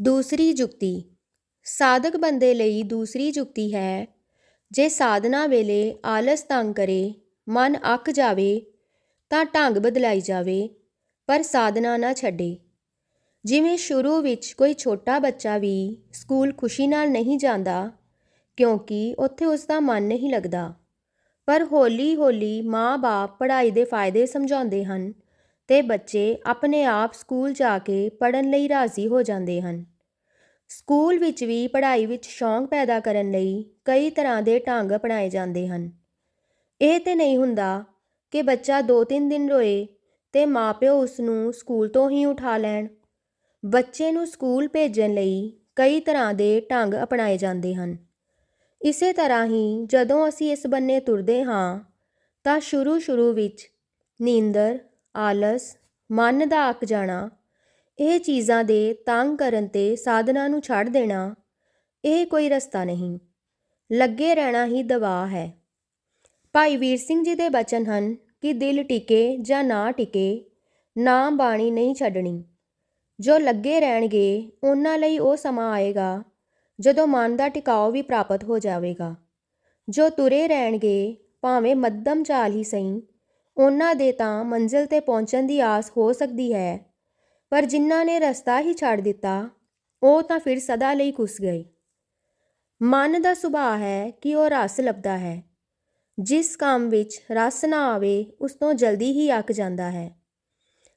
ਦੂਸਰੀ ਜੁਗਤੀ। ਸਾਧਕ ਬੰਦੇ ਲਈ ਦੂਸਰੀ ਜੁਗਤੀ ਹੈ। ਜੇ ਸਾਧਨਾ ਵੇਲੇ ਆਲਸ ਤੰਗ ਕਰੇ, ਮਨ ਅੱਕ ਜਾਵੇ, ਤਾਂ ਢੰਗ ਬਦਲਾਈ ਜਾਵੇ, ਪਰ ਸਾਧਨਾ ਨਾ ਛੱਡੇ। ਜਿਵੇਂ ਸ਼ੁਰੂ ਵਿੱਚ ਕੋਈ ਛੋਟਾ ਬੱਚਾ ਵੀ ਸਕੂਲ ਖੁਸ਼ੀ ਨਾਲ ਨਹੀਂ ਜਾਂਦਾ, ਕਿਉਂਕਿ ਉੱਥੇ ਉਸ ਦਾ ਮਨ ਨਹੀਂ ਲੱਗਦਾ। ਪਰ ਹੌਲੀ-ਹੌਲੀ ਮਾਂ-ਬਾਪ ਪੜ੍ਹਾਈ ਦੇ ਫਾਇਦੇ ਸਮਝਾਉਂਦੇ ਹਨ। ਅਤੇ ਬੱਚੇ ਆਪਣੇ ਆਪ ਸਕੂਲ ਜਾ ਕੇ ਪੜ੍ਹਨ ਲਈ ਰਾਜ਼ੀ ਹੋ ਜਾਂਦੇ ਹਨ। ਸਕੂਲ ਵਿੱਚ ਵੀ ਪੜ੍ਹਾਈ ਵਿੱਚ ਸ਼ੌਂਕ ਪੈਦਾ ਕਰਨ ਲਈ ਕਈ ਤਰ੍ਹਾਂ ਦੇ ਢੰਗ ਅਪਣਾਏ ਜਾਂਦੇ ਹਨ। ਇਹ ਤੇ ਨਹੀਂ ਹੁੰਦਾ ਕਿ ਬੱਚਾ 2-3 ਦਿਨ ਰੋਏ ਤੇ ਮਾਪਿਓ ਉਸ ਨੂੰ ਸਕੂਲ ਤੋਂ ਹੀ ਉਠਾ ਲੈਣ। ਬੱਚੇ ਨੂੰ ਸਕੂਲ ਭੇਜਣ ਲਈ ਕਈ ਤਰ੍ਹਾਂ ਦੇ ਢੰਗ ਅਪਣਾਏ ਜਾਂਦੇ ਹਨ। ਇਸੇ ਤਰ੍ਹਾਂ ਹੀ ਜਦੋਂ ਅਸੀਂ ਇਸ ਬੰਨੇ ਤੁਰਦੇ ਹਾਂ ਤਾਂ ਸ਼ੁਰੂ-ਸ਼ੁਰੂ ਵਿੱਚ ਨੀਂਦਰ ਆਲਸ, ਮਨ ਦਾ ਅੱਕ ਜਾਣਾ, ਇਹ ਚੀਜ਼ਾਂ ਦੇ ਤੰਗ ਕਰਨ ਤੇ ਸਾਧਨਾ ਨੂੰ ਛੱਡ ਦੇਣਾ, ਇਹ ਕੋਈ ਰਸਤਾ ਨਹੀਂ। ਲੱਗੇ ਰਹਿਣਾ ਹੀ ਦਵਾ ਹੈ। ਭਾਈ ਵੀਰ ਸਿੰਘ ਜੀ ਦੇ ਬਚਨ ਹਨ ਕਿ ਦਿਲ ਟਿਕੇ ਜਾਂ ਨਾ ਟਿਕੇ, ਨਾ ਬਾਣੀ ਨਹੀਂ ਛੱਡਣੀ। ਜੋ ਲੱਗੇ ਰਹਿਣਗੇ, ਉਹਨਾਂ ਲਈ ਉਹ ਸਮਾਂ ਆਏਗਾ, ਜਦੋਂ ਮਨ ਦਾ ਟਿਕਾਓ ਵੀ ਪ੍ਰਾਪਤ ਹੋ ਜਾਵੇਗਾ। ਜੋ ਤੁਰੇ ਰਹਿਣਗੇ, ਭਾਵੇਂ ਮੱਧਮ ਚਾਲ ਹੀ ਸਹੀ ਉਹਨਾਂ ਦੇ ਤਾਂ ਮੰਜ਼ਿਲ ਤੇ ਪਹੁੰਚਣ ਦੀ ਆਸ ਹੋ ਸਕਦੀ ਹੈ। ਪਰ ਜਿਨ੍ਹਾਂ ਨੇ ਰਸਤਾ ਹੀ ਛੱਡ ਦਿੱਤਾ, ਉਹ ਤਾਂ ਫਿਰ ਸਦਾ ਲਈ ਕੁਸ ਗਏ। ਮਨ ਦਾ ਸੁਭਾਅ ਹੈ ਕਿ ਉਹ ਰਸ ਲੱਭਦਾ ਹੈ। ਜਿਸ ਕੰਮ ਵਿੱਚ ਰਸ ਨਾ ਆਵੇ, ਉਸ ਤੋਂ ਜਲਦੀ ਹੀ ਅੱਕ ਜਾਂਦਾ ਹੈ।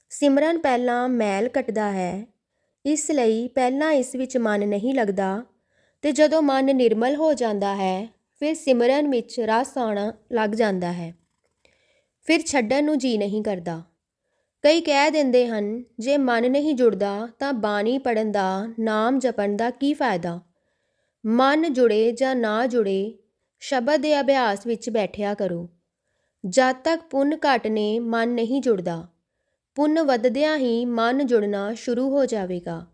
ਸਿਮਰਨ ਪਹਿਲਾਂ ਮੈਲ ਕੱਟਦਾ ਹੈ। ਇਸ ਲਈ ਪਹਿਲਾਂ ਇਸ ਵਿੱਚ ਮਨ ਨਹੀਂ ਲੱਗਦਾ ਤੇ ਜਦੋਂ ਮਨ ਨਿਰਮਲ ਹੋ ਜਾਂਦਾ ਹੈ, ਫਿਰ ਸਿਮਰਨ ਵਿੱਚ ਰਸ ਆਉਣਾ ਲੱਗ ਜਾਂਦਾ ਹੈ। ਫਿਰ ਛੱਡਣ ਨੂੰ ਜੀ ਨਹੀਂ ਕਰਦਾ। ਕਈ ਕਹਿ ਦਿੰਦੇ ਹਨ, ਜੇ ਮਨ ਨਹੀਂ ਜੁੜਦਾ ਤਾਂ ਬਾਣੀ ਪੜਨ ਦਾ, ਨਾਮ ਜਪਣ ਦਾ ਕੀ ਫਾਇਦਾ? ਮਨ ਜੁੜੇ ਜਾਂ ਨਾ ਜੁੜੇ, ਸ਼ਬਦ ਦੇ ਅਭਿਆਸ ਵਿੱਚ ਬੈਠਿਆ ਕਰੋ। ਜਦ ਤੱਕ ਪੁੰਨ ਘਟ ਨੇ, ਮਨ ਨਹੀਂ ਜੁੜਦਾ। ਪੁੰਨ ਵੱਧਦਿਆਂ ਹੀ ਮਨ ਜੁੜਨਾ ਸ਼ੁਰੂ ਹੋ ਜਾਵੇਗਾ।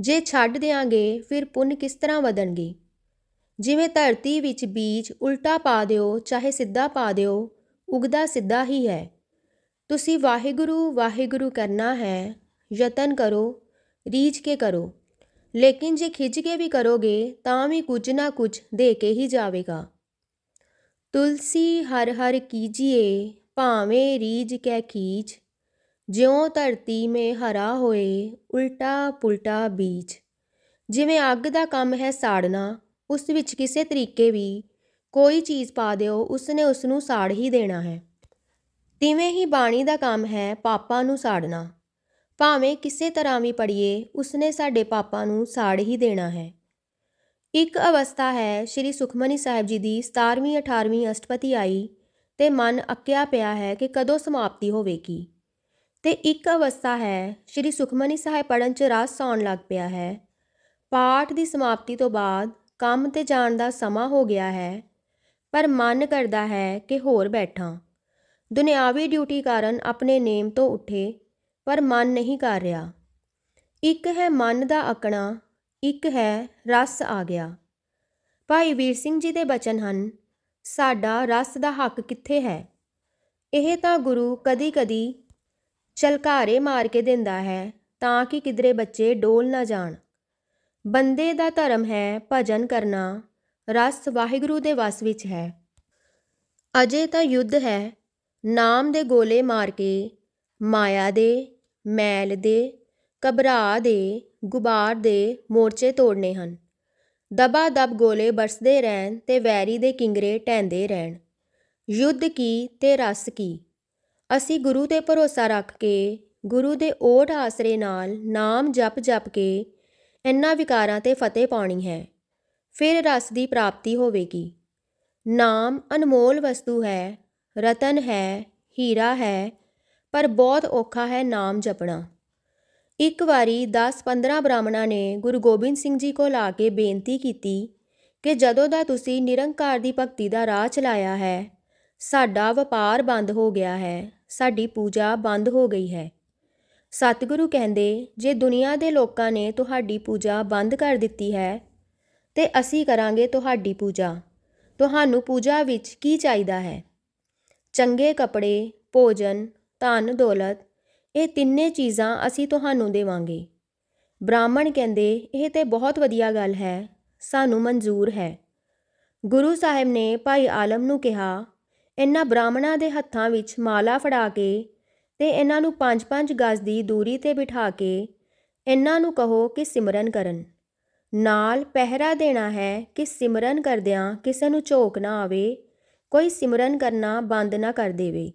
ਜੇ ਛੱਡ ਦਿਆਂਗੇ, ਫਿਰ ਪੁੰਨ ਕਿਸ ਤਰ੍ਹਾਂ ਵਧਣਗੇ? ਜਿਵੇਂ ਧਰਤੀ ਵਿੱਚ ਬੀਜ ਉਲਟਾ ਪਾ ਦਿਓ, ਚਾਹੇ ਸਿੱਧਾ ਪਾ ਦਿਓ ਉਗਦਾ ਸਿੱਧਾ ਹੀ ਹੈ। ਤੁਸੀਂ ਵਾਹਿਗੁਰੂ ਵਾਹਿਗੁਰੂ ਕਰਨਾ ਹੈ, ਯਤਨ ਕਰੋ, ਰੀਝ ਕੇ ਕਰੋ। ਲੇਕਿਨ ਜੇ ਖਿੱਚ ਕੇ ਵੀ ਕਰੋਗੇ, ਤਾਂ ਵੀ ਕੁਝ ਨਾ ਕੁਝ ਦੇ ਕੇ ਹੀ ਜਾਵੇਗਾ। ਤੁਲਸੀ ਹਰ ਹਰ ਕੀਜੀਏ, ਭਾਵੇਂ ਰੀਝ ਕੇ ਖੀਚ ਜਿਉ ਧਰਤੀ ਮੇ ਹਰਾ ਹੋਏ, ਉਲਟਾ ਪੁਲਟਾ ਬੀਜ। ਜਿਵੇਂ ਅੱਗ ਦਾ ਕੰਮ ਹੈ ਸਾੜਨਾ, ਉਸ ਵਿੱਚ ਕਿਸੇ ਤਰੀਕੇ ਵੀ ਕੋਈ ਚੀਜ਼ ਪਾ ਦਿਓ, ਉਸਨੇ ਉਸ ਨੂੰ ਸਾੜ ਹੀ ਦੇਣਾ ਹੈ। ਤਿਵੇਂ ਹੀ ਬਾਣੀ ਦਾ ਕੰਮ ਹੈ ਪਾਪਾਂ ਨੂੰ ਸਾੜਨਾ। ਭਾਵੇਂ ਕਿਸੇ ਤਰ੍ਹਾਂ ਵੀ ਪੜੀਏ ਉਸਨੇ ਸਾਡੇ ਪਾਪਾਂ ਨੂੰ ਸਾੜ ਹੀ ਦੇਣਾ ਹੈ। ਇੱਕ ਅਵਸਥਾ ਹੈ, ਸ੍ਰੀ ਸੁਖਮਨੀ ਸਾਹਿਬ ਜੀ ਦੀ 17ਵੀਂ 18ਵੀਂ ਅਸ਼ਟਪਤੀ ਆਈ ਤੇ ਮਨ ਅੱਕਿਆ ਪਿਆ ਹੈ ਕਿ ਕਦੋਂ ਸਮਾਪਤੀ ਹੋਵੇਗੀ। ਤੇ ਇੱਕ ਅਵਸਥਾ ਹੈ, ਸ੍ਰੀ ਸੁਖਮਨੀ ਸਾਹਿਬ ਪੜਨ ਚ ਰਸ ਆਉਣ ਲੱਗ ਪਿਆ ਹੈ। ਪਾਠ ਦੀ ਸਮਾਪਤੀ ਤੋਂ ਬਾਅਦ ਕੰਮ ਤੇ ਜਾਣ ਦਾ ਸਮਾਂ ਹੋ ਗਿਆ ਹੈ। ਪਰ ਮਨ ਕਰਦਾ ਹੈ ਕਿ ਹੋਰ ਬੈਠਾਂ। ਦੁਨਿਆਵੀ ਡਿਊਟੀ ਕਾਰਨ ਆਪਣੇ ਨੇਮ ਤੋਂ ਉੱਠੇ, ਪਰ ਮਨ ਨਹੀਂ ਕਰ ਰਿਹਾ। ਇੱਕ ਹੈ ਮਨ ਦਾ ਅਕਣਾ, ਇੱਕ ਹੈ ਰਸ ਆ ਗਿਆ। ਭਾਈ ਵੀਰ ਸਿੰਘ ਜੀ ਦੇ ਬਚਨ ਹਨ, ਸਾਡਾ ਰਸ ਦਾ ਹੱਕ ਕਿੱਥੇ ਹੈ? ਇਹ ਤਾਂ ਗੁਰੂ ਕਦੀ-ਕਦੀ ਚਲਕਾਰੇ ਮਾਰ ਕੇ ਦਿੰਦਾ ਹੈ ਤਾਂ ਕਿ ਕਿਧਰੇ ਬੱਚੇ ਡੋਲ ਨਾ ਜਾਣ। ਬੰਦੇ ਦਾ ਧਰਮ ਹੈ ਭਜਨ ਕਰਨਾ ਰਸ ਵਾਹਿਗੁਰੂ ਦੇ ਵਸ ਵਿੱਚ ਹੈ। ਅਜੇ ਤਾਂ ਯੁੱਧ ਹੈ। ਨਾਮ ਦੇ ਗੋਲੇ ਮਾਰ ਕੇ, ਮਾਇਆ ਦੇ, ਮੈਲ ਦੇ, ਘਬਰਾ ਦੇ, ਗੁਬਾਰ ਦੇ ਮੋਰਚੇ ਤੋੜਨੇ ਹਨ। ਦਬਾ ਦਬ ਗੋਲੇ ਬਰਸਦੇ ਰਹਿਣ ਤੇ ਵੈਰੀ ਦੇ ਕਿੰਗਰੇ ਟੈਂਦੇ ਰਹਿਣ। ਯੁੱਧ ਕੀ ਤੇ ਰਸ ਕੀ? ਅਸੀਂ ਗੁਰੂ ਤੇ ਭਰੋਸਾ ਰੱਖ ਕੇ, ਗੁਰੂ ਦੇ ਓਟ ਆਸਰੇ ਨਾਲ ਨਾਮ ਜਪ ਜਪ ਕੇ ਇੰਨਾ ਵਿਕਾਰਾਂ ਤੇ ਫਤਿਹ ਪਾਉਣੀ ਹੈ। ਫਿਰ ਰਸ ਦੀ ਪ੍ਰਾਪਤੀ ਹੋਵੇਗੀ। ਨਾਮ ਅਨਮੋਲ ਵਸਤੂ ਹੈ, ਰਤਨ ਹੈ, ਹੀਰਾ ਹੈ, ਪਰ ਬਹੁਤ ਔਖਾ ਹੈ ਨਾਮ ਜਪਣਾ। ਇੱਕ ਵਾਰੀ 10-15 ਬ੍ਰਾਹਮਣਾਂ ਨੇ ਗੁਰੂ ਗੋਬਿੰਦ ਸਿੰਘ ਜੀ ਕੋਲ ਆ ਕੇ ਬੇਨਤੀ ਕੀਤੀ ਕਿ ਜਦੋਂ ਦਾ ਤੁਸੀਂ ਨਿਰੰਕਾਰ ਦੀ ਭਗਤੀ ਦਾ ਰਾਹ ਚਲਾਇਆ ਹੈ, ਸਾਡਾ ਵਪਾਰ ਬੰਦ ਹੋ ਗਿਆ ਹੈ, ਸਾਡੀ ਪੂਜਾ ਬੰਦ ਹੋ ਗਈ ਹੈ। ਸਤਿਗੁਰੂ ਕਹਿੰਦੇ, ਜੇ ਦੁਨੀਆ ਦੇ ਲੋਕਾਂ ਨੇ ਤੁਹਾਡੀ ਪੂਜਾ ਬੰਦ ਕਰ ਦਿੱਤੀ ਹੈ ਤੇ ਅਸੀਂ ਕਰਾਂਗੇ ਤੁਹਾਡੀ ਪੂਜਾ। ਤੁਹਾਨੂੰ ਪੂਜਾ ਵਿੱਚ ਕੀ ਚਾਹੀਦਾ ਹੈ? ਚੰਗੇ ਕੱਪੜੇ, ਭੋਜਨ, ਧਨ, ਦੌਲਤ, ਇਹ ਤਿੰਨੇ ਚੀਜ਼ਾਂ ਅਸੀਂ ਤੁਹਾਨੂੰ ਦੇਵਾਂਗੇ। ਬ੍ਰਾਹਮਣ ਕਹਿੰਦੇ, ਇਹ ਤੇ ਬਹੁਤ ਵਧੀਆ ਗੱਲ ਹੈ, ਸਾਨੂੰ ਮਨਜ਼ੂਰ ਹੈ। ਗੁਰੂ ਸਾਹਿਬ ਨੇ ਭਾਈ ਆਲਮ ਨੂੰ ਕਿਹਾ, ਇਹਨਾਂ ਬ੍ਰਾਹਮਣਾਂ ਦੇ ਹੱਥਾਂ ਵਿੱਚ ਮਾਲਾ ਫੜਾ ਕੇ ਤੇ ਇਹਨਾਂ ਨੂੰ ਪੰਜ-ਪੰਜ ਗਜ਼ ਦੀ ਦੂਰੀ ਤੇ ਬਿਠਾ ਕੇ ਇਹਨਾਂ ਨੂੰ ਕਹੋ ਕਿ ਸਿਮਰਨ ਕਰਨ। ਨਾਲ ਪਹਿਰਾ ਦੇਣਾ ਹੈ ਕਿ ਸਿਮਰਨ ਕਰਦਿਆਂ ਕਿਸੇ ਨੂੰ ਝੋਕ ਨਾ ਆਵੇ, ਕੋਈ ਸਿਮਰਨ ਕਰਨਾ ਬੰਦ ਨਾ ਕਰ ਦੇਵੇ।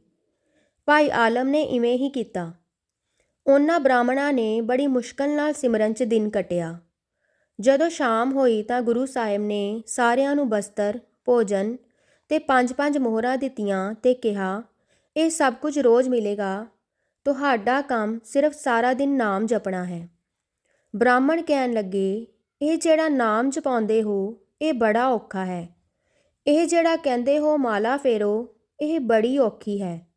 ਭਾਈ ਆਲਮ ਨੇ ਇਵੇਂ ਹੀ ਕੀਤਾ। ਉਹਨਾਂ ਬ੍ਰਾਹਮਣਾਂ ਨੇ ਬੜੀ ਮੁਸ਼ਕਲ ਨਾਲ ਸਿਮਰਨ 'ਚ ਦਿਨ ਕਟਿਆ। ਜਦੋਂ ਸ਼ਾਮ ਹੋਈ ਤਾਂ ਗੁਰੂ ਸਾਹਿਬ ਨੇ ਸਾਰਿਆਂ ਨੂੰ ਬਸਤਰ, ਭੋਜਨ ਤੇ ਪੰਜ-ਪੰਜ ਮੋਹਰਾਂ ਦਿੱਤੀਆਂ ਤੇ ਕਿਹਾ, ਇਹ ਸਭ ਕੁਝ ਰੋਜ਼ ਮਿਲੇਗਾ। ਤੁਹਾਡਾ ਕੰਮ ਸਿਰਫ ਸਾਰਾ ਦਿਨ ਨਾਮ ਜਪਣਾ ਹੈ। ਬ੍ਰਾਹਮਣ ਕਹਿਣ ਲੱਗੇ ਇਹ ਜਿਹੜਾ ਨਾਮ ਜਪਾਉਂਦੇ ਹੋ, ਇਹ ਬੜਾ ਔਖਾ ਹੈ। ਇਹ ਜਿਹੜਾ ਕਹਿੰਦੇ ਹੋ ਮਾਲਾ ਫੇਰੋ, ਇਹ ਬੜੀ ਔਖੀ ਹੈ।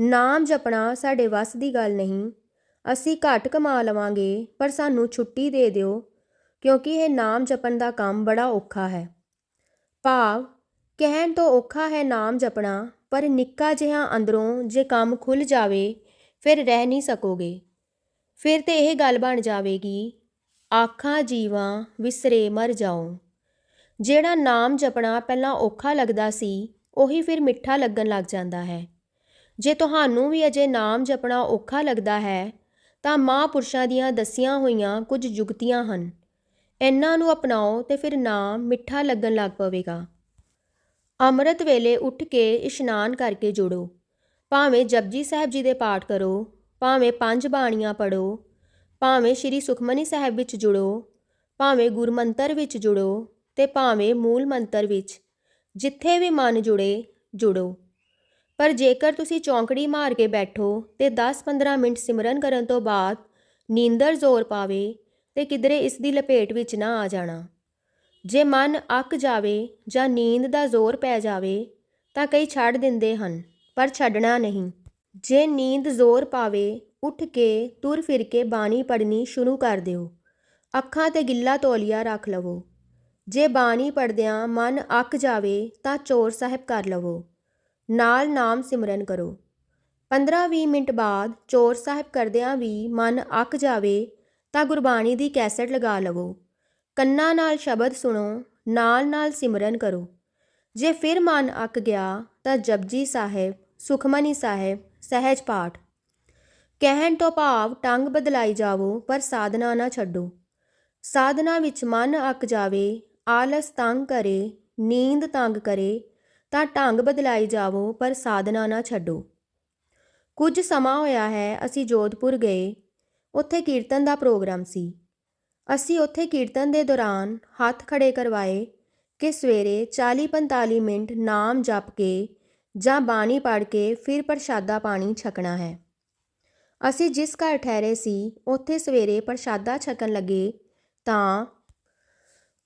ਨਾਮ ਜਪਣਾ ਸਾਡੇ ਵੱਸ ਦੀ ਗੱਲ ਨਹੀਂ। ਅਸੀਂ ਘੱਟ ਕਮਾ ਲਵਾਂਗੇ, ਪਰ ਸਾਨੂੰ ਛੁੱਟੀ ਦੇ ਦਿਓ, ਕਿਉਂਕਿ ਇਹ ਨਾਮ ਜਪਣ ਦਾ ਕੰਮ ਬੜਾ ਔਖਾ ਹੈ। ਭਾਵ, ਕਹਿਣ ਤੋਂ ਔਖਾ ਹੈ ਨਾਮ ਜਪਣਾ, ਪਰ ਨਿੱਕਾ ਜਿਹਾ ਅੰਦਰੋਂ ਜੇ ਕੰਮ ਖੁੱਲ ਜਾਵੇ, ਫਿਰ ਰਹਿ ਨਹੀਂ ਸਕੋਗੇ। ਫਿਰ ਤੇ ਇਹ ਗੱਲ ਬਣ ਜਾਵੇਗੀ ਆਖਾਂ ਜੀਵਾਂ ਵਿਸਰੇ ਮਰ ਜਾਓ ਜਿਹੜਾ ਨਾਮ ਜਪਣਾ ਪਹਿਲਾਂ ਔਖਾ ਲੱਗਦਾ ਸੀ, ਉਹੀ ਫਿਰ ਮਿੱਠਾ ਲੱਗਣ ਲੱਗ ਜਾਂਦਾ ਹੈ। ਜੇ ਤੁਹਾਨੂੰ ਵੀ ਅਜੇ ਨਾਮ ਜਪਣਾ ਔਖਾ ਲੱਗਦਾ ਹੈ, ਤਾਂ ਮਹਾਂਪੁਰਸ਼ਾਂ ਦੀਆਂ ਦਸੀਆਂ ਹੋਈਆਂ ਕੁਝ ਯੁਗਤੀਆਂ ਹਨ। ਇਹਨਾਂ ਨੂੰ ਅਪਣਾਓ ਤੇ ਫਿਰ ਨਾਮ ਮਿੱਠਾ ਲੱਗਣ ਲੱਗ ਪਵੇਗਾ। ਅੰਮ੍ਰਿਤ ਵੇਲੇ ਉੱਠ ਕੇ ਇਸ਼ਨਾਨ ਕਰਕੇ ਜੁੜੋ। ਭਾਵੇਂ ਜਪਜੀ ਸਾਹਿਬ ਜੀ ਦੇ ਪਾਠ ਕਰੋ, ਭਾਵੇਂ ਪੰਜ ਬਾਣੀਆਂ ਪੜੋ ਭਾਵੇਂ ਸ਼੍ਰੀ ਸੁਖਮਨੀ ਸਾਹਿਬ ਵਿੱਚ ਜੁੜੋ, ਭਾਵੇਂ ਗੁਰਮੰਤਰ ਵਿੱਚ ਜੁੜੋ ਤੇ ਭਾਵੇਂ ਮੂਲ ਮੰਤਰ ਵਿੱਚ, ਜਿੱਥੇ ਵੀ ਮਨ ਜੁੜੇ, ਜੁੜੋ। ਪਰ ਜੇਕਰ ਤੁਸੀਂ ਚੌਂਕੜੀ ਮਾਰ ਕੇ ਬੈਠੋ ਤੇ 10-15 ਮਿੰਟ ਸਿਮਰਨ ਕਰਨ ਤੋਂ ਬਾਅਦ ਨੀਂਦਰ ਜ਼ੋਰ ਪਾਵੇ ਤੇ ਕਿਧਰੇ ਇਸ ਦੀ ਲਪੇਟ ਵਿੱਚ ਨਾ ਆ ਜਾਣਾ। ਜੇ ਮਨ ਅੱਕ ਜਾਵੇ ਜਾਂ ਨੀਂਦ ਦਾ ਜ਼ੋਰ ਪੈ ਜਾਵੇ, ਤਾਂ ਕਈ ਛੱਡ ਦਿੰਦੇ ਹਨ, ਪਰ ਛੱਡਣਾ ਨਹੀਂ। ਜੇ ਨੀਂਦ ਜ਼ੋਰ ਪਾਵੇ ਉੱਠ ਕੇ ਤੁਰ ਫਿਰ ਕੇ ਬਾਣੀ ਪੜ੍ਹਨੀ ਸ਼ੁਰੂ ਕਰ ਦਿਓ। ਅੱਖਾਂ ਤੇ ਗਿੱਲਾ ਤੌਲੀਆ ਰੱਖ ਲਵੋ। ਜੇ ਬਾਣੀ ਪੜਦਿਆਂ ਮਨ ਅੱਕ ਜਾਵੇ ਤਾਂ ਚੋਰ ਸਾਹਿਬ ਕਰ ਲਵੋ। ਨਾਲ ਨਾਮ ਸਿਮਰਨ ਕਰੋ। 15-20 ਮਿੰਟ ਬਾਅਦ ਚੋਰ ਸਾਹਿਬ ਕਰਦਿਆਂ ਵੀ ਮਨ ਅੱਕ ਜਾਵੇ ਤਾਂ ਗੁਰਬਾਣੀ ਦੀ ਕੈਸਟ ਲਗਾ ਲਵੋ। ਕੰਨਾਂ ਨਾਲ ਸ਼ਬਦ ਸੁਣੋ, ਨਾਲ ਨਾਲ ਸਿਮਰਨ ਕਰੋ। ਜੇ ਫਿਰ ਮਨ ਅੱਕ ਗਿਆ ਤਾਂ ਜਪਜੀ ਸਾਹਿਬ, ਸੁਖਮਨੀ ਸਾਹਿਬ, ਸਹਿਜ ਪਾਠ। ਕਹਿਣ ਤੋਂ ਭਾਵ ਟੰਗ ਬਦਲਾਈ ਜਾਵੋ, ਪਰ ਸਾਧਨਾ ਨਾ ਛੱਡੋ। ਸਾਧਨਾ ਵਿੱਚ ਮਨ ਅੱਕ ਜਾਵੇ, ਆਲਸ ਤੰਗ ਕਰੇ, ਨੀਂਦ ਤੰਗ ਕਰੇ, ਤਾਂ ਢੰਗ ਬਦਲਾਈ ਜਾਵੋ, ਪਰ ਸਾਧਨਾ ਨਾ ਛੱਡੋ। ਕੁਝ ਸਮਾਂ ਹੋਇਆ ਹੈ, ਅਸੀਂ ਜੋਧਪੁਰ ਗਏ। ਉੱਥੇ ਕੀਰਤਨ ਦਾ ਪ੍ਰੋਗਰਾਮ ਸੀ। ਅਸੀਂ ਉੱਥੇ ਕੀਰਤਨ ਦੇ ਦੌਰਾਨ ਹੱਥ ਖੜੇ ਕਰਵਾਏ ਕਿ ਸਵੇਰੇ 40-45 ਮਿੰਟ ਨਾਮ ਜਪ ਕੇ ਜਾਂ ਬਾਣੀ ਪੜ੍ਹ ਕੇ ਫਿਰ ਪ੍ਰਸ਼ਾਦਾ ਪਾਣੀ ਛਕਣਾ ਹੈ। ਅਸੀਂ ਜਿਸ ਘਰ ਠਹਿਰੇ ਸੀ, ਉੱਥੇ ਸਵੇਰੇ ਪ੍ਰਸ਼ਾਦਾ ਛਕਣ ਲੱਗੇ ਤਾਂ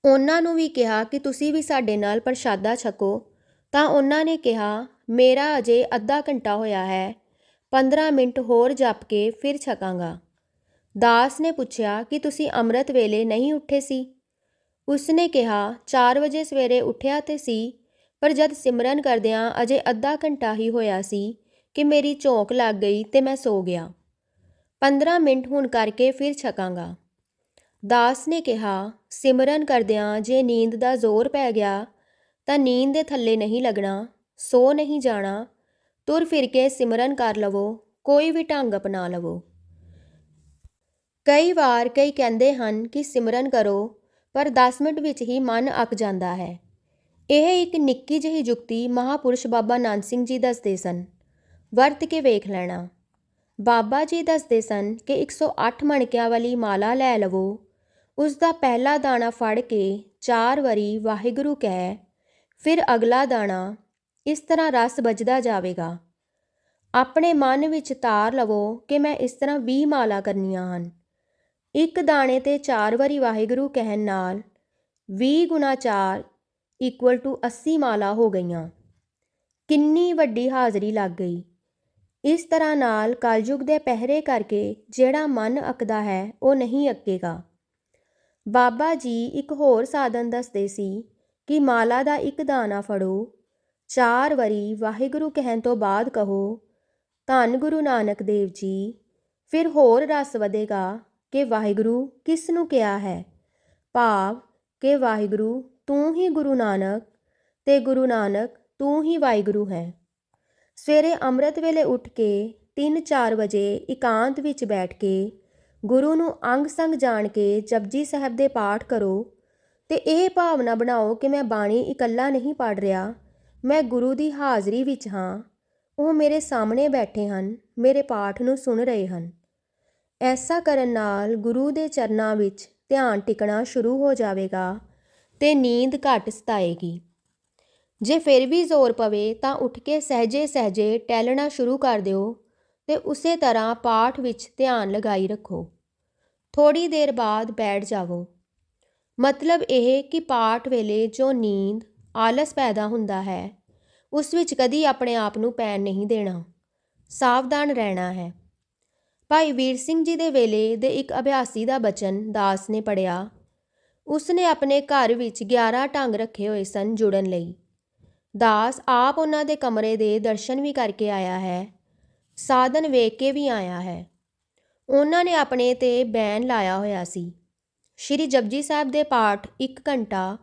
ਉਹਨਾਂ ਨੂੰ ਵੀ ਕਿਹਾ ਕਿ ਤੁਸੀਂ ਵੀ ਸਾਡੇ ਨਾਲ ਪ੍ਰਸ਼ਾਦਾ ਛਕੋ। ਤਾਂ ਉਹਨਾਂ ਨੇ ਕਿਹਾ, ਮੇਰਾ ਅਜੇ ਅੱਧਾ ਘੰਟਾ ਹੋਇਆ ਹੈ 15 ਮਿੰਟ ਹੋਰ ਜਪ ਕੇ ਫਿਰ ਛਕਾਂਗਾ। ਦਾਸ ਨੇ ਪੁੱਛਿਆ ਕਿ ਤੁਸੀਂ ਅੰਮ੍ਰਿਤ ਵੇਲੇ ਨਹੀਂ ਉੱਠੇ ਸੀ? ਉਸਨੇ ਕਿਹਾ 4 ਵਜੇ ਸਵੇਰੇ ਉੱਠਿਆ ਤੇ ਸੀ, ਪਰ ਜਦ ਸਿਮਰਨ ਕਰਦਿਆਂ ਅਜੇ ਅੱਧਾ ਘੰਟਾ ਹੀ ਹੋਇਆ ਸੀ ਕਿ ਮੇਰੀ ਝੋਂਕ ਲੱਗ ਗਈ ਤੇ ਮੈਂ ਸੋ ਗਿਆ। 15 ਮਿੰਟ ਹੁਣ ਕਰਕੇ ਫਿਰ ਛਕਾਂਗਾ। ਦਾਸ ਨੇ ਕਿਹਾ, ਸਿਮਰਨ ਕਰਦਿਆਂ ਜੇ ਨੀਂਦ ਦਾ ਜ਼ੋਰ ਪੈ ਗਿਆ, ਤਾਂ ਨੀਂਦ ਦੇ ਥੱਲੇ ਨਹੀਂ ਲੱਗਣਾ, ਸੋ ਨਹੀਂ ਜਾਣਾ। ਤੁਰ ਫਿਰ ਕੇ ਸਿਮਰਨ ਕਰ ਲਵੋ, ਕੋਈ ਵੀ ਢੰਗ ਅਪਣਾ ਲਵੋ। ਕਈ ਵਾਰ ਕਈ ਕਹਿੰਦੇ ਹਨ ਕਿ ਸਿਮਰਨ ਕਰੋ, ਪਰ 10 ਮਿੰਟ ਵਿੱਚ ਹੀ ਮਨ ਅੱਕ ਜਾਂਦਾ ਹੈ। ਇਹ ਇੱਕ ਨਿੱਕੀ ਜਿਹੀ ਜੁਗਤੀ ਮਹਾਪੁਰਸ਼ ਬਾਬਾ ਨਾਨਕ ਸਿੰਘ ਜੀ ਦੱਸਦੇ ਸਨ। ਵਰਤ ਕੇ ਵੇਖ ਲੈਣਾ। ਬਾਬਾ ਜੀ ਦੱਸਦੇ ਸਨ ਕਿ 108 ਮਣਕਿਆਂ ਵਾਲੀ ਮਾਲਾ ਲੈ ਲਵੋ। ਉਸ ਦਾ ਪਹਿਲਾ ਦਾਣਾ ਫੜ ਕੇ ਚਾਰ ਵਾਰੀ ਵਾਹਿਗੁਰੂ ਕਹਿ, ਫਿਰ ਅਗਲਾ ਦਾਣਾ ਇਸ ਤਰ੍ਹਾਂ ਰਸ ਵੱਜਦਾ ਜਾਵੇਗਾ। ਆਪਣੇ ਮਨ ਵਿੱਚ ਤਾਰ ਲਵੋ ਕਿ ਮੈਂ ਇਸ ਤਰ੍ਹਾਂ 20 ਮਾਲਾ ਕਰਨੀਆਂ ਹਨ। ਇੱਕ ਦਾਣੇ ਤੇ ਚਾਰ ਵਾਰੀ ਵਾਹਿਗੁਰੂ ਕਹਿਣ ਨਾਲ 20 ਗੁਣਾ 4 ਇਕੁਅਲ ਟੂ 80 ਮਾਲਾ ਹੋ ਗਈਆਂ। ਕਿੰਨੀ ਵੱਡੀ ਹਾਜ਼ਰੀ ਲੱਗ ਗਈ। ਇਸ ਤਰ੍ਹਾਂ ਨਾਲ ਕਲਯੁਗ ਦੇ ਪਹਿਰੇ ਕਰਕੇ ਜਿਹੜਾ ਮਨ ਅੱਕਦਾ ਹੈ, ਉਹ ਨਹੀਂ ਅੱਕੇਗਾ। ਬਾਬਾ ਜੀ ਇੱਕ ਹੋਰ ਸਾਧਨ ਦੱਸਦੇ ਸੀ ਕਿ ਮਾਲਾ ਦਾ ਇੱਕ ਦਾਣਾ ਫੜੋ, ਚਾਰ ਵਾਰੀ ਵਾਹਿਗੁਰੂ ਕਹਿਣ ਤੋਂ ਬਾਅਦ ਕਹੋ, ਧੰਨ ਗੁਰੂ ਨਾਨਕ ਦੇਵ ਜੀ, ਫਿਰ ਹੋਰ ਰਸ ਵਧੇਗਾ ਕਿ ਵਾਹਿਗੁਰੂ ਕਿਸ ਨੂੰ ਕਿਹਾ ਹੈ? ਭਾਵ ਕਿ ਵਾਹਿਗੁਰੂ, ਤੂੰ ਹੀ ਗੁਰੂ ਨਾਨਕ ਤੇ ਗੁਰੂ ਨਾਨਕ, ਤੂੰ ਹੀ ਵਾਹਿਗੁਰੂ ਹੈ। ਸਵੇਰੇ ਅੰਮ੍ਰਿਤ ਵੇਲੇ ਉੱਠ ਕੇ 3-4 ਵਜੇ ਇਕਾਂਤ ਵਿੱਚ ਬੈਠ ਕੇ ਗੁਰੂ ਨੂੰ ਅੰਗ ਸੰਗ ਜਾਣ ਕੇ ਜਪਜੀ ਸਾਹਿਬ ਦੇ ਪਾਠ ਕਰੋ ਤੇ ਇਹ ਭਾਵਨਾ ਬਣਾਓ ਕਿ ਮੈਂ ਬਾਣੀ ਇਕੱਲਾ ਨਹੀਂ ਪੜ ਰਿਹਾ, ਮੈਂ ਗੁਰੂ ਦੀ ਹਾਜ਼ਰੀ ਵਿੱਚ ਹਾਂ। ਉਹ ਮੇਰੇ ਸਾਹਮਣੇ ਬੈਠੇ ਹਨ, ਮੇਰੇ ਪਾਠ ਨੂੰ ਸੁਣ ਰਹੇ ਹਨ। ਐਸਾ ਕਰਨ ਨਾਲ ਗੁਰੂ ਦੇ ਚਰਨਾਂ ਵਿੱਚ ਧਿਆਨ ਟਿਕਣਾ ਸ਼ੁਰੂ ਹੋ ਜਾਵੇਗਾ ਤੇ ਨੀਂਦ ਘੱਟ ਸਤਾਏਗੀ। ਜੇ ਫਿਰ ਵੀ ਜ਼ੋਰ ਪਵੇ ਤਾਂ ਉੱਠ ਕੇ ਸਹਿਜੇ ਸਹਿਜੇ ਟਹਿਲਣਾ ਸ਼ੁਰੂ ਕਰ ਦਿਓ ਤੇ ਉਸੇ ਤਰ੍ਹਾਂ ਪਾਠ ਵਿੱਚ ਧਿਆਨ ਲਗਾਈ ਰੱਖੋ। ਥੋੜੀ ਦੇਰ ਬਾਅਦ ਬੈਠ ਜਾਵੋ। ਮਤਲਬ ਇਹ ਕਿ ਪਾਠ ਵੇਲੇ ਜੋ ਨੀਂਦ, ਆਲਸ ਪੈਦਾ ਹੁੰਦਾ ਹੈ, ਉਸ ਵਿੱਚ ਕਦੀ ਆਪਣੇ ਆਪ ਨੂੰ ਪੈਣ ਨਹੀਂ ਦੇਣਾ। ਸਾਵਧਾਨ ਰਹਿਣਾ ਹੈ। ਭਾਈ ਵੀਰ ਸਿੰਘ ਜੀ ਦੇ ਵੇਲੇ ਦੇ ਇੱਕ ਅਭਿਆਸੀ ਦਾ ਬਚਨ ਦਾਸ ਨੇ ਪੜਿਆ ਉਸ ਨੇ ਆਪਣੇ ਘਰ ਵਿੱਚ 11 ਢੰਗ ਰੱਖੇ ਹੋਏ ਸਨ ਜੁੜਨ ਲਈ। ਦਾਸ ਆਪ ਉਹਨਾਂ ਦੇ ਕਮਰੇ ਦੇ ਦਰਸ਼ਨ ਵੀ ਕਰਕੇ ਆਇਆ ਹੈ, ਸਾਧਨ ਵੇਖ ਕੇ ਵੀ ਆਇਆ ਹੈ। ਉਹਨਾਂ ਨੇ ਆਪਣੇ ਤੇ ਬੈਨ ਲਾਇਆ ਹੋਇਆ ਸੀ। ਸ਼੍ਰੀ ਜਪਜੀ ਸਾਹਿਬ ਦੇ ਪਾਠ 1 ਘੰਟਾ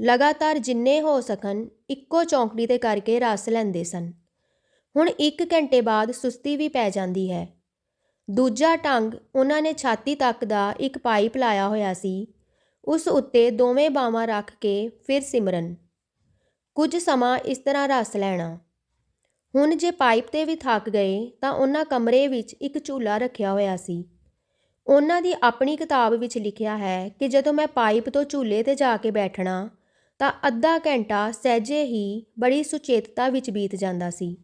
ਲਗਾਤਾਰ ਜਿੰਨੇ ਹੋ ਸਕਣ, ਇੱਕੋ ਚੌਂਕੜੀ ਤੇ ਕਰਕੇ ਰਸ ਲੈਂਦੇ ਸਨ। ਹੁਣ 1 ਘੰਟੇ ਬਾਅਦ ਸੁਸਤੀ ਵੀ ਪੈ ਜਾਂਦੀ ਹੈ। ਦੂਜਾ ਢੰਗ ਉਹਨਾਂ ਨੇ ਛਾਤੀ ਤੱਕ ਦਾ ਇੱਕ ਪਾਈਪ ਲਾਇਆ ਹੋਇਆ ਸੀ। ਉਸ ਉੱਤੇ ਦੋਵੇਂ ਬਾਹਾਂ ਰੱਖ ਕੇ ਫਿਰ ਸਿਮਰਨ। ਕੁਝ ਸਮਾਂ ਇਸ ਤਰ੍ਹਾਂ ਰਸ ਲੈਣਾ। ਹੁਣ ਜੇ ਪਾਈਪ ਤੇ ਵੀ ਥੱਕ ਗਏ, ਤਾਂ ਉਹਨਾਂ ਕਮਰੇ ਵਿੱਚ ਇੱਕ ਝੂਲਾ ਰੱਖਿਆ ਹੋਇਆ ਸੀ। ਉਹਨਾਂ ਦੀ ਆਪਣੀ ਕਿਤਾਬ ਵਿੱਚ ਲਿਖਿਆ ਹੈ ਕਿ ਜਦੋਂ ਮੈਂ ਪਾਈਪ ਤੋਂ ਝੂਲੇ ਤੇ ਜਾ ਕੇ ਬੈਠਣਾ, ਤਾਂ ਅੱਧਾ ਘੰਟਾ ਸਹਿਜੇ ਹੀ ਬੜੀ ਸੁਚੇਤਤਾ ਵਿੱਚ ਬੀਤ ਜਾਂਦਾ ਸੀ।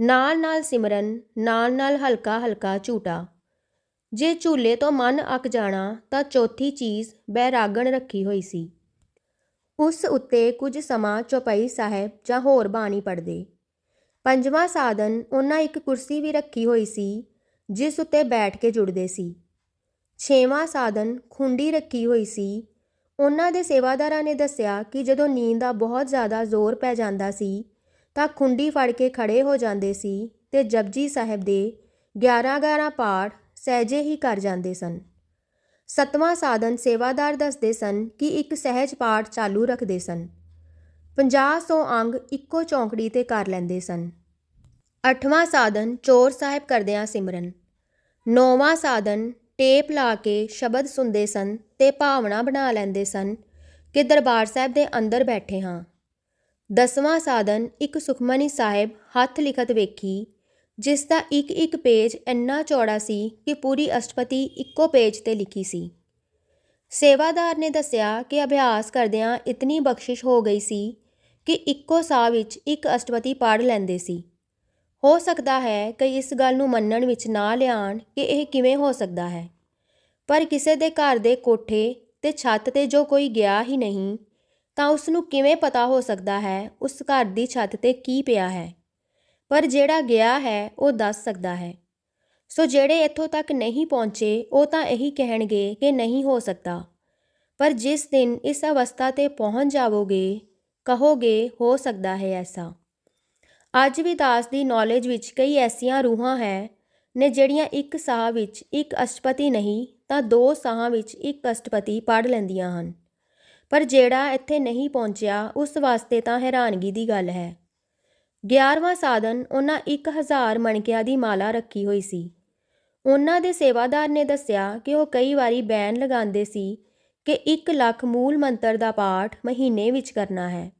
ਨਾਲ ਨਾਲ ਸਿਮਰਨ ਨਾਲ ਨਾਲ ਹਲਕਾ ਹਲਕਾ ਝੂਟਾ। ਜੇ ਝੂਲੇ ਤੋਂ ਮਨ ਅੱਕ ਜਾਣਾ, ਤਾਂ ਚੌਥੀ ਚੀਜ਼ ਬੈਰਾਗਣ ਰੱਖੀ ਹੋਈ ਸੀ। ਉਸ ਉੱਤੇ ਕੁਝ ਸਮਾਂ ਚੌਪਈ ਸਾਹਿਬ ਜਾਂ ਹੋਰ ਬਾਣੀ ਪੜ੍ਹਦੇ। ਪੰਜਵਾਂ ਸਾਧਨ ਉਹਨਾਂ ਇੱਕ ਕੁਰਸੀ ਵੀ ਰੱਖੀ ਹੋਈ ਸੀ, ਜਿਸ ਉੱਤੇ ਬੈਠ ਕੇ ਜੁੜਦੇ ਸੀ। ਛੇਵਾਂ ਸਾਧਨ ਖੁੰਡੀ ਰੱਖੀ ਹੋਈ ਸੀ। ਉਹਨਾਂ ਦੇ ਸੇਵਾਦਾਰਾਂ ਨੇ ਦੱਸਿਆ ਕਿ ਜਦੋਂ ਨੀਂਦ ਦਾ ਬਹੁਤ ਜ਼ਿਆਦਾ ਜ਼ੋਰ ਪੈ ਜਾਂਦਾ ਸੀ, ਤਾਂ ਖੁੰਡੀ ਫੜ ਕੇ ਖੜੇ ਹੋ ਜਾਂਦੇ ਸੀ ਤੇ ਜਪਜੀ ਸਾਹਿਬ ਦੇ 11-11 ਪਾਠ ਸਹਿਜੇ ਹੀ ਕਰ ਜਾਂਦੇ ਸਨ। ਸਤਵਾਂ ਸਾਧਨ ਸੇਵਾਦਾਰ ਦੱਸਦੇ ਸਨ ਕਿ ਇੱਕ ਸਹਿਜ ਪਾਠ ਚਾਲੂ ਰੱਖਦੇ ਸਨ। 50-100 ਅੰਗ ਇੱਕੋ ਚੌਂਕੜੀ ਤੇ ਕਰ ਲੈਂਦੇ ਸਨ। ਅੱਠਵਾਂ ਸਾਧਨ ਚੋਰ ਸਾਹਿਬ ਕਰਦਿਆਂ ਸਿਮਰਨ। ਨੌਵਾਂ ਸਾਧਨ ਟੇਪ ਲਾ ਕੇ ਸ਼ਬਦ ਸੁਣਦੇ ਸਨ ਤੇ ਭਾਵਨਾ ਬਣਾ ਲੈਂਦੇ ਸਨ ਕਿ ਦਰਬਾਰ ਸਾਹਿਬ ਦੇ ਅੰਦਰ ਬੈਠੇ ਹਾਂ। ਦਸਵਾਂ ਸਾਧਨ ਇੱਕ ਸੁਖਮਨੀ ਸਾਹਿਬ ਹੱਥ ਲਿਖਤ ਵੇਖੀ ਜਿਸ ਦਾ ਇੱਕ ਇੱਕ ਪੇਜ ਇੰਨਾ ਚੌੜਾ ਸੀ ਕਿ ਪੂਰੀ ਅਸ਼ਟਪਤੀ ਇੱਕੋ ਪੇਜ ਤੇ ਲਿਖੀ ਸੀ। ਸੇਵਾਦਾਰ ਨੇ ਦੱਸਿਆ ਕਿ ਅਭਿਆਸ ਕਰਦਿਆਂ ਇਤਨੀ ਬਖਸ਼ਿਸ਼ ਹੋ ਗਈ ਸੀ ਕਿ ਇੱਕੋ ਸਾਹ ਵਿੱਚ ਇੱਕ ਅਸ਼ਟਪਤੀ ਪੜ੍ਹ ਲੈਂਦੇ ਸੀ। ਹੋ ਸਕਦਾ ਹੈ ਕਿ ਇਸ ਗੱਲ ਨੂੰ ਮੰਨਣ ਵਿੱਚ ਨਾ ਲਿਆਣ ਕਿ ਇਹ ਕਿਵੇਂ ਹੋ ਸਕਦਾ ਹੈ। ਪਰ ਕਿਸੇ ਦੇ ਘਰ ਦੇ ਕੋਠੇ ਤੇ ਛੱਤ ਤੇ ਜੋ ਕੋਈ ਗਿਆ ਹੀ ਨਹੀਂ, ਤਾਂ ਉਸ ਨੂੰ ਕਿਵੇਂ ਪਤਾ ਹੋ ਸਕਦਾ ਹੈ ਉਸ ਘਰ ਦੀ ਛੱਤ ਤੇ ਕੀ ਪਿਆ ਹੈ। ਪਰ ਜਿਹੜਾ ਗਿਆ ਹੈ, ਉਹ ਦੱਸ ਸਕਦਾ ਹੈ। ਸੋ ਜਿਹੜੇ ਇੱਥੋਂ ਤੱਕ ਨਹੀਂ ਪਹੁੰਚੇ, ਉਹ ਤਾਂ ਇਹੀ ਕਹਿਣਗੇ ਕਿ ਨਹੀਂ ਹੋ ਸਕਦਾ। ਪਰ ਜਿਸ ਦਿਨ ਇਸ ਅਵਸਥਾ ਤੇ ਪਹੁੰਚ ਜਾਵੋਗੇ, ਕਹੋਗੇ, ਹੋ ਸਕਦਾ ਹੈ ਐਸਾ। ਅੱਜ ਵੀ ਦਾਸ ਦੀ ਨੌਲੇਜ ਵਿੱਚ ਕਈ ਐਸੀਆਂ ਰੂਹਾਂ ਹੈ, ਨੇ ਜਿਹੜੀਆਂ ਇੱਕ ਸਾਹ ਵਿੱਚ ਇੱਕ ਅਸ਼ਟਪਤੀ ਨਹੀਂ, ਤਾਂ ਦੋ ਸਾਹਾਂ ਵਿੱਚ ਇੱਕ ਅਸ਼ਟਪਤੀ ਪੜ੍ਹ ਲੈਂਦੀਆਂ ਹਨ। ਪਰ ਜਿਹੜਾ ਇੱਥੇ ਨਹੀਂ ਪਹੁੰਚਿਆ, ਉਸ ਵਾਸਤੇ ਤਾਂ ਹੈਰਾਨਗੀ ਦੀ ਗੱਲ ਹੈ। 11ਵਾਂ ਸਾਧਨ ਉਹਨਾਂ 1000 ਮਣਕਿਆਂ ਦੀ ਮਾਲਾ ਰੱਖੀ ਹੋਈ ਸੀ। ਉਹਨਾਂ ਦੇ ਸੇਵਾਦਾਰ ਨੇ ਦੱਸਿਆ ਕਿ ਉਹ ਕਈ ਵਾਰੀ ਬੈਨ ਲਗਾਉਂਦੇ ਸੀ ਕਿ 1 ਲੱਖ ਮੂਲ ਮੰਤਰ ਦਾ ਪਾਠ ਮਹੀਨੇ ਵਿੱਚ ਕਰਨਾ ਹੈ।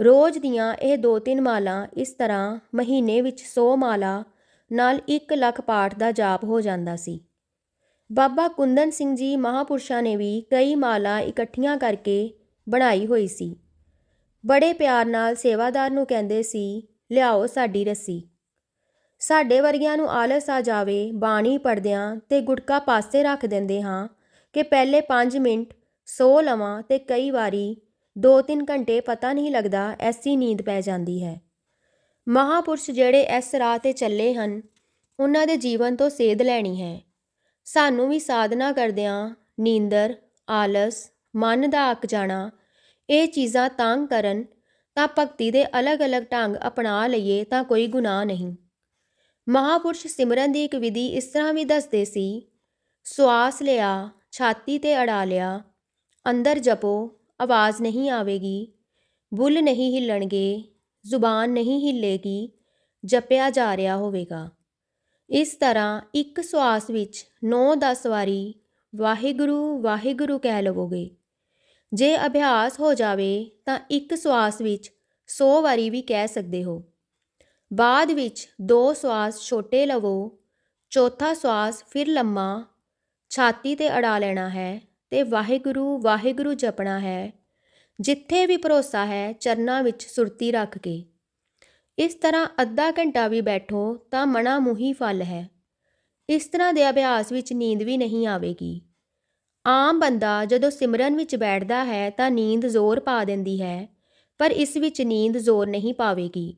ਰੋਜ਼ ਦੀਆਂ ਇਹ ਦੋ ਤਿੰਨ ਮਾਲਾਂ ਇਸ ਤਰ੍ਹਾਂ ਮਹੀਨੇ ਵਿੱਚ 100 ਮਾਲਾ ਨਾਲ 1 ਲੱਖ ਪਾਠ ਦਾ ਜਾਪ ਹੋ ਜਾਂਦਾ ਸੀ। ਬਾਬਾ ਕੁੰਦਨ ਸਿੰਘ ਜੀ ਮਹਾਪੁਰਸ਼ਾਂ ਨੇ ਵੀ ਕਈ ਮਾਲਾ ਇਕੱਠੀਆਂ ਕਰਕੇ ਬਣਾਈ ਹੋਈ ਸੀ। ਬੜੇ ਪਿਆਰ ਨਾਲ ਸੇਵਾਦਾਰ ਨੂੰ ਕਹਿੰਦੇ ਸੀ, ਲਿਆਓ ਸਾਡੀ ਰੱਸੀ। ਸਾਡੇ ਵਰਗਿਆਂ ਨੂੰ ਆਲਸ ਆ ਜਾਵੇ, ਬਾਣੀ ਪੜਦਿਆਂ ਤੇ ਗੁਟਕਾ ਪਾਸੇ ਰੱਖ ਦਿੰਦੇ ਹਾਂ ਕਿ ਪਹਿਲੇ 5 ਮਿੰਟ ਸੋ ਲਵਾਂ ਤੇ ਕਈ ਵਾਰੀ 2-3 ਘੰਟੇ ਪਤਾ ਨਹੀਂ ਲੱਗਦਾ ਐਸੀ ਨੀਂਦ ਪੈ ਜਾਂਦੀ ਹੈ। ਮਹਾਪੁਰਸ਼ ਜਿਹੜੇ ਇਸ ਰਾਹ ਤੇ ਚੱਲੇ ਹਨ, ਉਹਨਾਂ ਦੇ ਜੀਵਨ ਤੋਂ ਸੇਧ ਲੈਣੀ ਹੈ। ਸਾਨੂੰ ਵੀ ਸਾਧਨਾ ਕਰਦਿਆਂ ਨੀਂਦਰ, ਆਲਸ, ਮਨ ਦਾ ਅੱਕ ਜਾਣਾ ਇਹ ਚੀਜ਼ਾਂ ਤੰਗ ਕਰਨ ਤਾਂ ਭਗਤੀ ਦੇ ਅਲੱਗ-ਅਲੱਗ ਢੰਗ ਅਪਣਾ ਲਈਏ ਤਾਂ ਕੋਈ ਗੁਨਾਹ ਨਹੀਂ। ਮਹਾਪੁਰਸ਼ ਸਿਮਰਨ ਦੀ ਇੱਕ ਵਿਧੀ ਇਸ ਤਰ੍ਹਾਂ ਵੀ ਦੱਸਦੇ ਸੀ ਸਵਾਸ ਲਿਆ, ਛਾਤੀ ਤੇ ਅੜਾ ਲਿਆ, ਅੰਦਰ ਜਪੋ, ਆਵਾਜ਼ ਨਹੀਂ ਆਵੇਗੀ, ਬੁੱਲ ਨਹੀਂ ਹਿੱਲਣਗੇ, ਜ਼ੁਬਾਨ ਨਹੀਂ ਹਿੱਲੇਗੀ, ਜਪਿਆ ਜਾ ਰਿਹਾ ਹੋਵੇਗਾ। ਇਸ ਤਰ੍ਹਾਂ ਇੱਕ ਸਵਾਸ ਵਿੱਚ 9-10 ਵਾਰੀ, ਵਾਹਿਗੁਰੂ ਵਾਹਿਗੁਰੂ ਕਹਿ ਲਵੋਗੇ। ਜੇ ਅਭਿਆਸ ਹੋ ਜਾਵੇ ਤਾਂ ਇੱਕ ਸਵਾਸ ਵਿੱਚ 100 ਵਾਰੀ ਵੀ ਕਹਿ ਸਕਦੇ ਹੋ। ਬਾਅਦ ਵਿੱਚ ਦੋ ਸਵਾਸ ਛੋਟੇ ਲਵੋ, ਚੌਥਾ ਸਵਾਸ ਫਿਰ ਲੰਮਾ, ਛਾਤੀ ਤੇ ਅੜਾ ਲੈਣਾ ਹੈ ਤੇ ਵਾਹਿਗੁਰੂ ਵਾਹਿਗੁਰੂ ਜਪਣਾ ਹੈ, ਜਿੱਥੇ ਵੀ ਭਰੋਸਾ ਹੈ ਚਰਨਾਂ ਵਿੱਚ ਸੁਰਤੀ ਰੱਖ ਕੇ। ਇਸ ਤਰ੍ਹਾਂ ਅੱਧਾ ਘੰਟਾ ਵੀ ਬੈਠੋ ਤਾਂ ਮਣਾ ਮੁਹੀ ਫਲ ਹੈ। ਇਸ ਤਰ੍ਹਾਂ ਦੇ ਅਭਿਆਸ ਵਿੱਚ ਨੀਂਦ ਵੀ ਨਹੀਂ ਆਵੇਗੀ। ਆਮ ਬੰਦਾ ਜਦੋਂ ਸਿਮਰਨ ਵਿੱਚ ਬੈਠਦਾ ਹੈ ਤਾਂ ਨੀਂਦ ਜ਼ੋਰ ਪਾ ਦਿੰਦੀ ਹੈ, ਪਰ ਇਸ ਵਿੱਚ ਨੀਂਦ ਜ਼ੋਰ ਨਹੀਂ ਪਾਵੇਗੀ।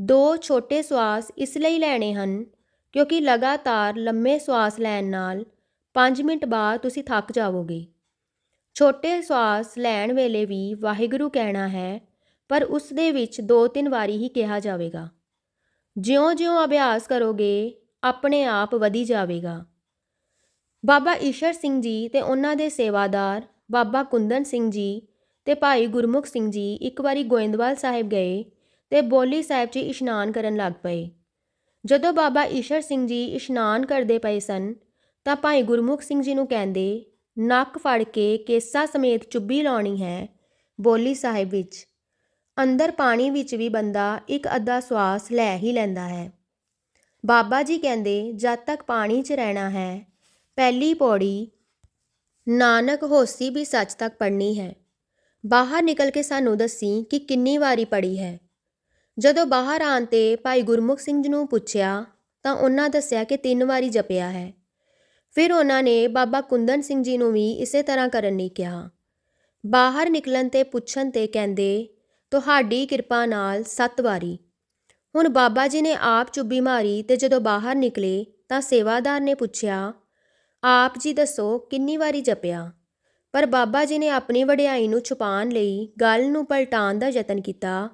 ਦੋ ਛੋਟੇ ਸਵਾਸ ਇਸ ਲਈ ਲੈਣੇ ਹਨ ਕਿਉਂਕਿ ਲਗਾਤਾਰ ਲੰਮੇ ਸਵਾਸ ਲੈਣ ਨਾਲ 5 ਮਿੰਟ ਬਾਅਦ ਤੁਸੀਂ ਥੱਕ ਜਾਵੋਗੇ। ਛੋਟੇ ਸਵਾਸ ਲੈਣ ਵੇਲੇ ਵੀ ਵਾਹਿਗੁਰੂ ਕਹਿਣਾ ਹੈ, ਪਰ ਉਸ ਦੇ ਵਿੱਚ ਦੋ ਤਿੰਨ ਵਾਰੀ ਹੀ ਕਿਹਾ ਜਾਵੇਗਾ। ਜਿਉਂ-ਜਿਉਂ ਅਭਿਆਸ ਕਰੋਗੇ, ਆਪਣੇ ਆਪ ਵਧੀ ਜਾਵੇਗਾ। ਬਾਬਾ ਈਸ਼ਰ ਸਿੰਘ ਜੀ ਤੇ ਉਹਨਾਂ ਦੇ ਸੇਵਾਦਾਰ ਬਾਬਾ ਕੁੰਦਨ ਸਿੰਘ ਜੀ ਤੇ ਭਾਈ ਗੁਰਮੁਖ ਸਿੰਘ ਜੀ ਇੱਕ ਵਾਰੀ ਗੋਇੰਦਵਾਲ ਸਾਹਿਬ ਗਏ ਤੇ ਬੋਲੀ ਸਾਹਿਬ 'ਚ ਇਸ਼ਨਾਨ ਕਰਨ ਲੱਗ ਪਏ। ਜਦੋਂ ਬਾਬਾ ਈਸ਼ਰ ਸਿੰਘ ਜੀ ਇਸ਼ਨਾਨ ਕਰਦੇ ਪਏ ਸਨ, ਤਾਂ ਭਾਈ ਗੁਰਮੁਖ ਸਿੰਘ ਜੀ ਨੂੰ ਕਹਿੰਦੇ, ਨੱਕ ਫੜ ਕੇ ਕੇਸਾ ਸਮੇਤ ਚੁੱਭੀ ਲਾਉਣੀ ਹੈ ਬੋਲੀ ਸਾਹਿਬ ਵਿੱਚ। ਅੰਦਰ ਪਾਣੀ ਵਿੱਚ ਵੀ ਬੰਦਾ ਇੱਕ ਅੱਧਾ ਸਵਾਸ ਲੈ ਹੀ ਲੈਂਦਾ ਹੈ। ਬਾਬਾ ਜੀ ਕਹਿੰਦੇ, ਜਦ ਤੱਕ ਪਾਣੀ 'ਚ ਰਹਿਣਾ ਹੈ ਪਹਿਲੀ ਪੌੜੀ, ਨਾਨਕ ਹੋਸੀ ਵੀ ਸੱਚ ਤੱਕ ਪੜਨੀ ਹੈ। ਬਾਹਰ ਨਿਕਲ ਕੇ ਸਾਨੂੰ ਦੱਸੀ ਕਿ ਕਿੰਨੀ ਵਾਰੀ ਪੜੀ ਹੈ। ਜਦੋਂ ਬਾਹਰ ਆਣ ਤੇ ਭਾਈ ਗੁਰਮੁਖ ਸਿੰਘ ਜੀ ਨੂੰ ਪੁੱਛਿਆ, ਤਾਂ ਉਹਨਾਂ ਦੱਸਿਆ ਕਿ ਤਿੰਨ ਵਾਰੀ ਜਪਿਆ ਹੈ। ਫਿਰ ਉਹਨਾਂ ਨੇ ਬਾਬਾ ਕੁੰਦਨ ਸਿੰਘ ਜੀ ਨੂੰ ਵੀ ਇਸੇ ਤਰ੍ਹਾਂ ਕਰਨ ਲਈ ਕਿਹਾ। ਬਾਹਰ ਨਿਕਲਣ ਤੇ ਪੁੱਛਣ ਤੇ ਕਹਿੰਦੇ, ਤੁਹਾਡੀ ਕਿਰਪਾ ਨਾਲ ਸੱਤ ਵਾਰੀ। ਹੁਣ ਬਾਬਾ ਜੀ ਨੇ ਆਪ ਚੁੱਭੀ ਮਾਰੀ ਤੇ ਜਦੋਂ ਬਾਹਰ ਨਿਕਲੇ, ਤਾਂ ਸੇਵਾਦਾਰ ਨੇ ਪੁੱਛਿਆ ਆਪ ਜੀ ਦੱਸੋ, ਕਿੰਨੀ ਵਾਰੀ ਜਪਿਆ? ਪਰ ਬਾਬਾ ਜੀ ਨੇ ਆਪਣੀ ਵਡਿਆਈ ਨੂੰ ਛੁਪਾਉਣ ਲਈ ਗੱਲ ਨੂੰ ਪਲਟਾਉਣ ਦਾ ਯਤਨ ਕੀਤਾ।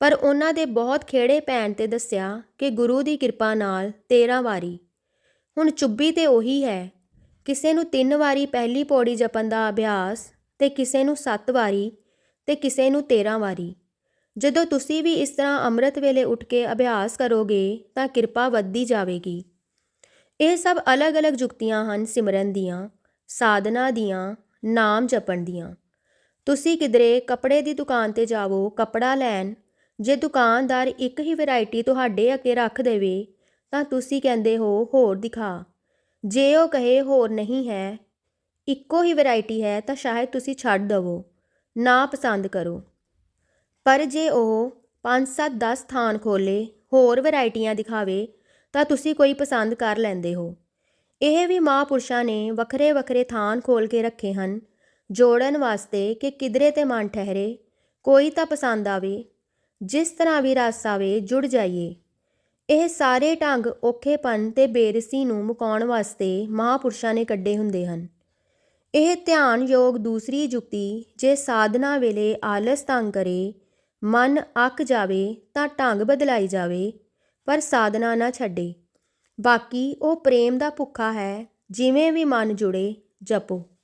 ਪਰ ਉਹਨਾਂ ਦੇ ਬਹੁਤ ਖੇੜੇ ਪੈਣ ਤੇ ਦੱਸਿਆ ਕਿ ਗੁਰੂ ਦੀ ਕਿਰਪਾ ਨਾਲ 13 ਵਾਰੀ। ਹੁਣ ਚੁੱਭੀ ਤੇ ਉਹੀ ਹੈ। ਕਿਸੇ ਨੂੰ ਤਿੰਨ ਵਾਰੀ ਪਹਿਲੀ ਪੌੜੀ ਜਪਣ ਦਾ ਅਭਿਆਸ ਤੇ ਕਿਸੇ ਨੂੰ 7 ਵਾਰੀ ਤੇ ਕਿਸੇ ਨੂੰ 13 ਵਾਰੀ। ਜਦੋਂ ਤੁਸੀਂ ਵੀ ਇਸ ਤਰ੍ਹਾਂ ਅੰਮ੍ਰਿਤ ਵੇਲੇ ਉੱਠ ਕੇ ਅਭਿਆਸ ਕਰੋਗੇ ਤਾਂ ਕਿਰਪਾ ਵੱਧਦੀ ਜਾਵੇਗੀ। ਇਹ ਸਭ ਅਲੱਗ-ਅਲੱਗ ਜੁਗਤੀਆਂ ਹਨ ਸਿਮਰਨ ਦੀਆਂ, ਸਾਧਨਾ ਦੀਆਂ, ਨਾਮ ਜਪਣ ਦੀਆਂ। ਤੁਸੀਂ ਕਿਧਰੇ ਕੱਪੜੇ ਦੀ ਦੁਕਾਨ ਤੇ ਜਾਵੋ, ਕੱਪੜਾ ਲੈਣ, ਜੇ ਦੁਕਾਨਦਾਰ ਇੱਕ ਹੀ ਵੈਰਾਈਟੀ ਤੁਹਾਡੇ ਅੱਗੇ ਰੱਖ ਦੇਵੇ, ਤਾਂ ਤੁਸੀਂ ਕਹਿੰਦੇ ਹੋ, ਹੋਰ ਦਿਖਾ। ਜੇ ਉਹ ਕਹੇ, ਹੋਰ ਨਹੀਂ ਹੈ, ਇੱਕੋ ਹੀ ਵੈਰਾਈਟੀ ਹੈ, ਤਾਂ ਸ਼ਾਇਦ ਤੁਸੀਂ ਛੱਡ ਦਵੋ, ਨਾ ਪਸੰਦ ਕਰੋ। ਪਰ ਜੇ ਉਹ 5 7 10 ਥਾਨ ਖੋਲੇ ਹੋਰ ਵੈਰਾਈਟੀਆਂ ਦਿਖਾਵੇ ਤਾਂ ਤੁਸੀਂ ਕੋਈ ਪਸੰਦ ਕਰ ਲੈਂਦੇ ਹੋ। ਇਹ ਵੀ ਮਹਾਂਪੁਰਸ਼ਾਂ ਨੇ ਵੱਖਰੇ ਵੱਖਰੇ ਥਾਨ ਖੋਲ ਕੇ ਰੱਖੇ ਹਨ। ਜੋੜਨ ਵਾਸਤੇ ਕਿ ਕਿਧਰੇ ਤੇ ਮਨ ਠਹਿਰੇ, ਕੋਈ ਤਾਂ ਪਸੰਦ ਆਵੇ, ਜਿਸ ਤਰ੍ਹਾਂ ਵੀ ਰਸ ਆਵੇ, ਜੁੜ ਜਾਈਏ। ਇਹ ਸਾਰੇ ਢੰਗ ਔਖੇਪਨ ਤੇ ਬੇਰਸੀ ਨੂੰ ਮੁਕਾਉਣ ਵਾਸਤੇ ਮਹਾਂਪੁਰਸ਼ਾਂ ਨੇ ਕੱਢੇ ਹੁੰਦੇ ਹਨ। ਇਹ ਧਿਆਨ ਯੋਗ ਦੂਸਰੀ ਯੁਕਤੀ ਜੇ ਸਾਧਨਾ ਵੇਲੇ ਆਲਸ ਤੰਗ ਕਰੇ, ਮਨ ਅੱਕ ਜਾਵੇ ਤਾਂ ਢੰਗ ਬਦਲਾਈ ਜਾਵੇ ਪਰ ਸਾਧਨਾ ਨਾ ਛੱਡੇ। ਬਾਕੀ ਉਹ ਪ੍ਰੇਮ ਦਾ ਭੁੱਖਾ ਹੈ, ਜਿਵੇਂ ਵੀ ਮਨ ਜੁੜੇ, ਜਪੋ।